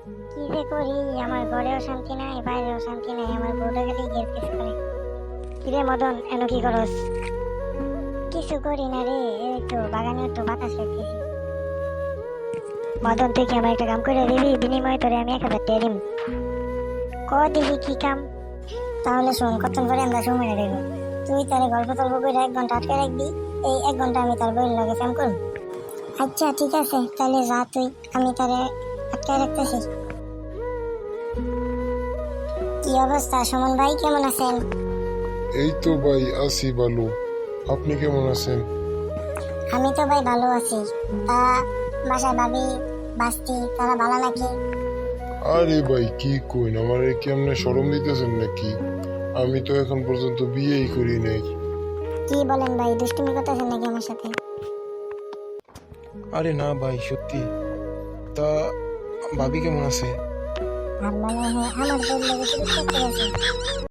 কি যে করি, আমার ঘরেও শান্তি নাই, বাইরেও শান্তি নাই, আমার বউটা করে। মদন, এনো কি করস? কিছু করি না রে বাগানে বাতাস মদন, তুই কি আমার একটা কাম করে দিবি? বিনিময়ে তোরে আমি এক হাজার ক কি কাম? তাহলে শোন, কতক্ষণ পরে আমরা সময় দেবো তুই তারে গল্প তল্প করে এক ঘণ্টা আটকে রাখবি, এই এক ঘণ্টা আমি তার বইয়ের লগে ফ্যাম করব। আচ্ছা ঠিক আছে, তাহলে যা তুই, আমি তারে আটকে রাখতেছি কি অবস্থা সুমন ভাই কেমন আছেন? এই তো ভাই আছি ভালো। আপনি কেমন আছেন? আমি তো ভাই ভালো আছি। তা বাসায় ভাবি বাস্তি তারা ভালো নাকি? আরে ভাই কি কইন আমার কেমনে সরম দিতেছেন নাকি? আমি তো এখন পর্যন্ত বিয়েই করি নাই। কি বলেন ভাই দুষ্টুমি করতেছেন নাকি আমার সাথে? আরে না ভাই সত্যি। তা ভাবি কেমন আছে? আমার